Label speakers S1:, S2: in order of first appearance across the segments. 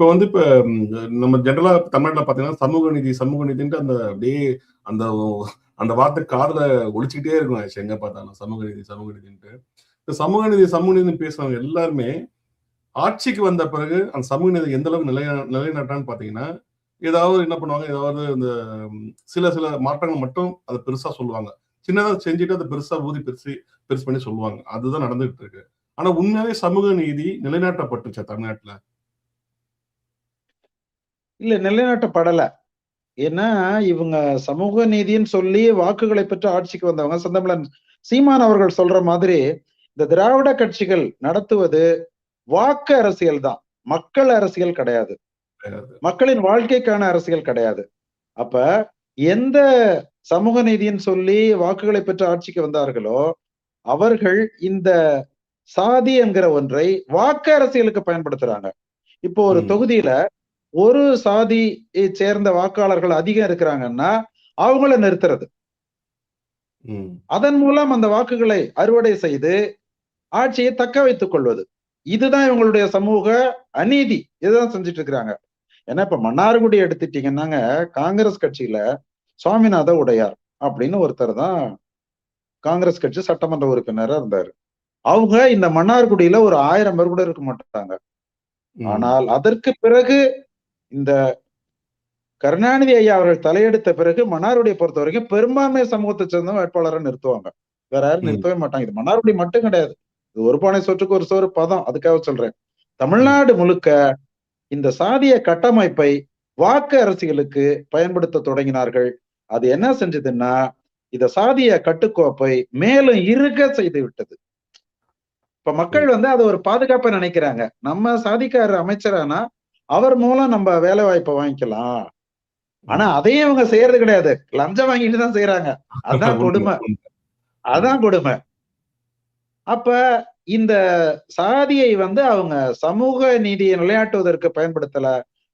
S1: இப்போ வந்து இப்போ நம்ம ஜென்ரலாக தமிழ்நாட்டில் பார்த்தீங்கன்னா சமூக நீதி சமூக நீதின்ட்டு அந்த அப்படியே அந்த அந்த வார்த்தை காதில் ஒழிச்சுக்கிட்டே இருக்கும் ஆயிடுச்சு எங்க பார்த்தாலும். சமூக நீதி சமூக நீதின்ட்டு. இந்த சமூக நீதி சமூக நீதினு பேசுறவங்க எல்லாருமே ஆட்சிக்கு வந்த பிறகு அந்த சமூக நீதி எந்த அளவுக்கு நிலையா நிலைநாட்டான்னு பார்த்தீங்கன்னா ஏதாவது என்ன பண்ணுவாங்க? ஏதாவது இந்த சில சில மாற்றங்கள் மட்டும் அதை பெருசா சொல்லுவாங்க. சின்னதாக செஞ்சுட்டு அதை பெருசா ஊதி பெருசு பெருசு பண்ணி சொல்லுவாங்க. அதுதான் நடந்துகிட்டு இருக்கு. ஆனா உண்மையாவே சமூக நீதி நிலைநாட்டப்பட்டுச்சா தமிழ்நாட்டுல.
S2: இல்ல நிலைநாட்டப்படல. ஏன்னா இவங்க சமூக நீதின்னு சொல்லி வாக்குகளை பெற்று ஆட்சிக்கு வந்தவங்க செந்தமிழன் சீமான் அவர்கள் சொல்ற மாதிரி இந்த திராவிட கட்சிகள் நடத்துவது வாக்கு அரசியல் தான். மக்கள் அரசியல் கிடையாது. மக்களின் வாழ்க்கைக்கான அரசியல் கிடையாது. அப்ப எந்த சமூக நீதின்னு சொல்லி வாக்குகளை பெற்று ஆட்சிக்கு வந்தார்களோ அவர்கள் இந்த சாதி என்கிற ஒன்றை வாக்கு அரசியலுக்கு பயன்படுத்துறாங்க. இப்போ ஒரு. தொகுதியில ஒரு சாதியை சேர்ந்த வாக்காளர்கள் அதிகம் இருக்கிறாங்கன்னா அவங்கள நிறுத்துறது. அதன் மூலம் அந்த வாக்குகளை அறுவடை செய்து ஆட்சியை தக்க வைத்துக் கொள்வது. இதுதான் இவங்களுடைய சமூக அநீதி. இதுதான் செஞ்சுட்டு இருக்கிறாங்க. ஏன்னா இப்ப மன்னார்குடி எடுத்துட்டீங்கன்னாங்க காங்கிரஸ் கட்சியில சுவாமிநாத உடையார் அப்படின்னு ஒருத்தர் தான் காங்கிரஸ் கட்சி சட்டமன்ற உறுப்பினரா இருந்தாரு. அவங்க இந்த மன்னார்குடியில ஒரு ஆயிரம் பேர் கூட இருக்க மாட்டாங்க. ஆனால் அதற்கு பிறகு இந்த கருணாநிதி ஐயா அவர்கள் தலையெடுத்த பிறகு மன்னார்குடியை பொறுத்த வரைக்கும் பெரும்பான்மை சமூகத்தை சேர்ந்த வேட்பாளரை நிறுத்துவாங்க. வேற யாரும். நிறுத்தவே மாட்டாங்க. இது மன்னார்குடி மட்டும் கிடையாது. இது ஒரு பானை சொற்றுக்கு ஒரு சோறு பதம். அதுக்காக சொல்றேன். தமிழ்நாடு முழுக்க இந்த சாதிய கட்டமைப்பை வாக்கு அரசியலுக்கு பயன்படுத்த தொடங்கினார்கள். அது என்ன செஞ்சதுன்னா இந்த சாதிய கட்டுக்கோப்பை மேலும் இருக்க செய்து விட்டது. இப்ப மக்கள் வந்து அதை ஒரு பாதுகாப்பை நினைக்கிறாங்க. நம்ம சாதிக்காரர் அமைச்சரானா அவர் மூலம் நம்ம வேலை வாய்ப்பை வாங்கிக்கலாம். ஆனா அதையும் இவங்க செய்யறது கிடையாது. லஞ்சம் வாங்கிட்டு தான் செய்யறாங்க அதான் கொடுமை. அதான் கொடுமை. அப்ப இந்த சாதியை வந்து அவங்க சமூக நீதியை நிலையாட்டுவதற்கு பயன்படுத்தல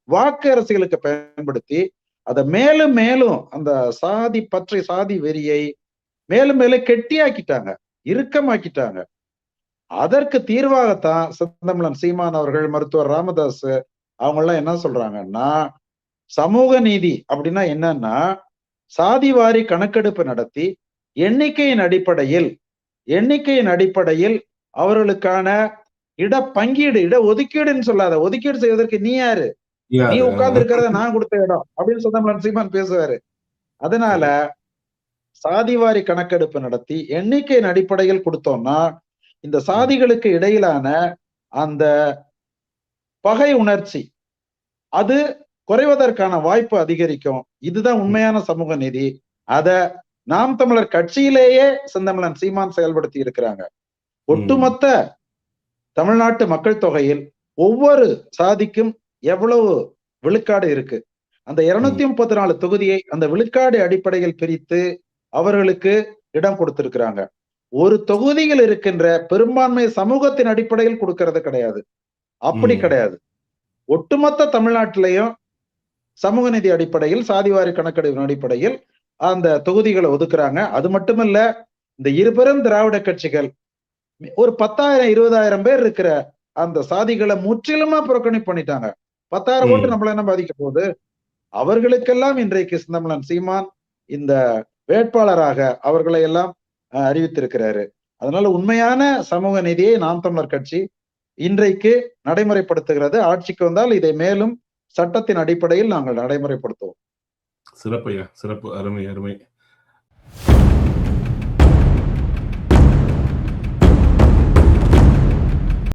S2: வாக்கு அரசியலுக்கு பயன்படுத்தி அதை மேலும் மேலும் அந்த சாதி பற்றி சாதி வெறியை மேலும் மேலும் கெட்டியாக்கிட்டாங்க இறுக்கமாக்கிட்டாங்க. அதற்கு தீர்வாகத்தான் சித்தமிழன் சீமான் அவர்கள் மருத்துவர் ராமதாஸ் அவங்க எல்லாம் என்ன சொல்றாங்கன்னா சமூக நீதி அப்படின்னா என்னன்னா சாதிவாரி கணக்கெடுப்பு நடத்தி எண்ணிக்கையின் அடிப்படையில் எண்ணிக்கையின் அடிப்படையில் அவர்களுக்கான இட பங்கீடு இட ஒதுக்கீடுன்னு சொல்லாத ஒதுக்கீடு செய்வதற்கு நீ யாரு? நீ உட்கார்ந்து இருக்கிறத நான் கொடுத்த இடம் அப்படின்னு சொந்தமிழன் சீமான் பேசுவாரு அதனால சாதிவாரி கணக்கெடுப்பு நடத்தி எண்ணிக்கையின் அடிப்படையில் கொடுத்தோம்னா இந்த சாதிகளுக்கு இடையிலான அந்த பகை உணர்ச்சி. அது குறைவதற்கான வாய்ப்பு அதிகரிக்கும். இதுதான் உண்மையான சமூக நீதி. அத நாம் தமிழர் கட்சியிலேயே செந்தமிழன் சீமான் செயல்படுத்தி இருக்கிறாங்க. ஒட்டுமொத்த தமிழ்நாட்டு மக்கள் தொகையில் ஒவ்வொரு சாதிக்கும் எவ்வளவு விழுக்காடு இருக்கு. அந்த இருநூத்தி முப்பத்தி நாலு தொகுதியை அந்த விழுக்காடு அடிப்படையில் பிரித்து அவர்களுக்கு இடம் கொடுத்திருக்கிறாங்க. ஒரு தொகுதியில் இருக்கின்ற பெரும்பான்மை சமூகத்தின் அடிப்படையில் கொடுக்கறது கிடையாது. அப்படி. கிடையாது. ஒட்டுமொத்த தமிழ்நாட்டிலையும் சமூக நீதி அடிப்படையில் சாதிவாரி கணக்கெடுப்பின் அடிப்படையில் அந்த தொகுதிகளை ஒதுக்குறாங்க. அது மட்டுமல்ல இந்த இருபெரும் திராவிட கட்சிகள் ஒரு பத்தாயிரம் இருபதாயிரம் பேர் இருக்கிற அந்த சாதிகளை முற்றிலுமா புறக்கணிப்பு பண்ணிட்டாங்க. பத்தாயிரம். ஓட்டு நம்மள என்ன பாதிக்க போகுது? அவர்களுக்கெல்லாம் இன்றைக்கு சிந்தமலன் சீமான் இந்த வேட்பாளராக அவர்களை எல்லாம் அறிவித்திருக்கிறாரு. அதனால உண்மையான சமூக நீதியை நாம் தமிழர் கட்சி இன்றைக்கு நடைமுறைப்படுத்துகிறது. ஆட்சிக்கு வந்தால் இதை மேலும் சட்டத்தின் அடிப்படையில் நாங்கள் நடைமுறைப்படுத்துவோம்.
S1: சிறப்பு ஐயா சிறப்பு. அருமை அருமை.